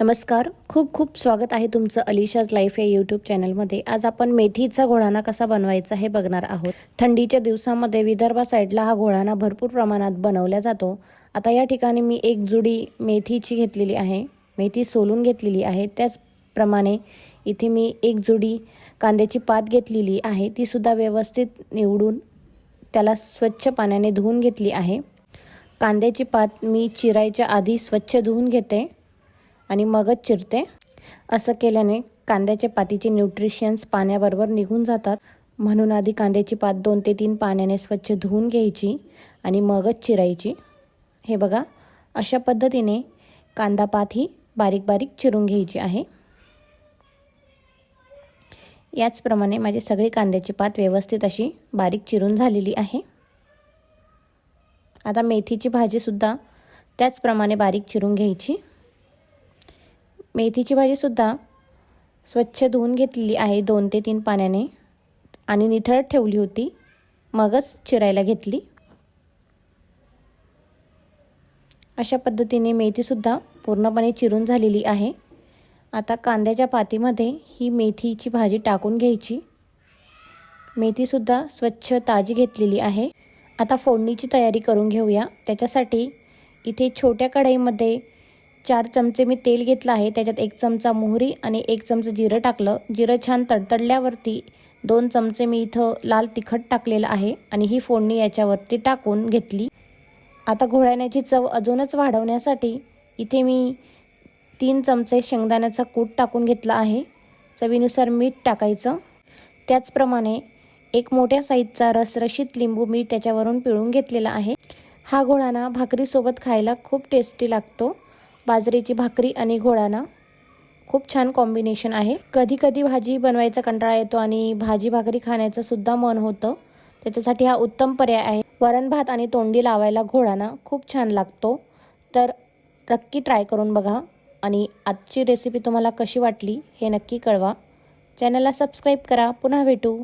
नमस्कार. खूप खूप स्वागत आहे तुमचं अलिशाज लाईफ या यूट्यूब चॅनलमध्ये. आज आपण मेथीचा घोळाणा कसा बनवायचा हे बघणार आहोत. थंडीच्या दिवसामध्ये विदर्भा साईडला हा घोळाणा भरपूर प्रमाणात बनवला जातो. आता या ठिकाणी मी एक जुडी मेथीची घेतलेली आहे. मेथी सोलून घेतलेली आहे. त्याचप्रमाणे इथे मी एक जुडी कांद्याची पात घेतलेली आहे. तीसुद्धा व्यवस्थित निवडून त्याला स्वच्छ पाण्याने धुवून घेतली आहे. कांद्याची पात मी चिरायच्या आधी स्वच्छ धुवून घेते. आणि मगच चिरते. असं केल्याने कांद्याच्या पातीचे न्यूट्रिशन्स पाण्याबरोबर निघून जातात. म्हणून आधी कांद्याची पात दोन ते तीन पाण्याने स्वच्छ धुवून घ्यायची आणि मगच चिरायची. हे बघा अशा पद्धतीने कांदा पात ही बारीक बारीक चिरून घ्यायची आहे. याचप्रमाणे माझी सगळी कांद्याची पात व्यवस्थित अशी बारीक चिरून झालेली आहे. आता मेथीची भाजीसुद्धा त्याचप्रमाणे बारीक चिरून घ्यायची. मेथीची भाजीसुद्धा स्वच्छ धुवून घेतलेली आहे दोन ते तीन पाण्याने. आणि निथळत ठेवली होती. मगच चिरायला घेतली. अशा पद्धतीने मेथीसुद्धा पूर्णपणे चिरून झालेली आहे. आता कांद्याच्या पातीमध्ये ही मेथीची भाजी टाकून घ्यायची. मेथीसुद्धा स्वच्छ ताजी घेतलेली आहे. आता फोडणीची तयारी करून घेऊया. त्याच्यासाठी इथे छोट्या कढईमध्ये चार चमचे मी तेल घेतलं आहे त्याच्यात एक चमचा मोहरी आणि एक चमचं जिरं टाकलं. जिरं छान तडतडल्यावरती दोन चमचे मी इथं लाल तिखट टाकलेलं आहे आणि ही फोडणी याच्यावरती टाकून घेतली. आता घोळ्याण्याची चव अजूनच वाढवण्यासाठी इथे मी तीन चमचे शेंगदाण्याचा कूट टाकून घेतला आहे. चवीनुसार मीठ टाकायचं. त्याचप्रमाणे एक मोठ्या साईजचा रसरशीत लिंबू मी त्याच्यावरून पिळून घेतलेला आहे. हा घोळाना भाकरीसोबत खायला खूप टेस्टी लागतो. बाजरीची भाकरी आणि घोळाना खूप छान कॉम्बिनेशन आहे. कधी कधी भाजी बनवायचा कंटाळा येतो आणि भाजी भाकरी खाण्याचं सुद्धा मन होतं. त्याच्यासाठी हा उत्तम पर्याय आहे. वरण भात आणि तोंडी लावायला घोळाना खूप छान लागतो. तर नक्की ट्राय करून बघा. आणि आजची रेसिपी तुम्हाला कशी वाटली हे नक्की कळवा. चॅनलला सबस्क्राईब करा. पुन्हा भेटू.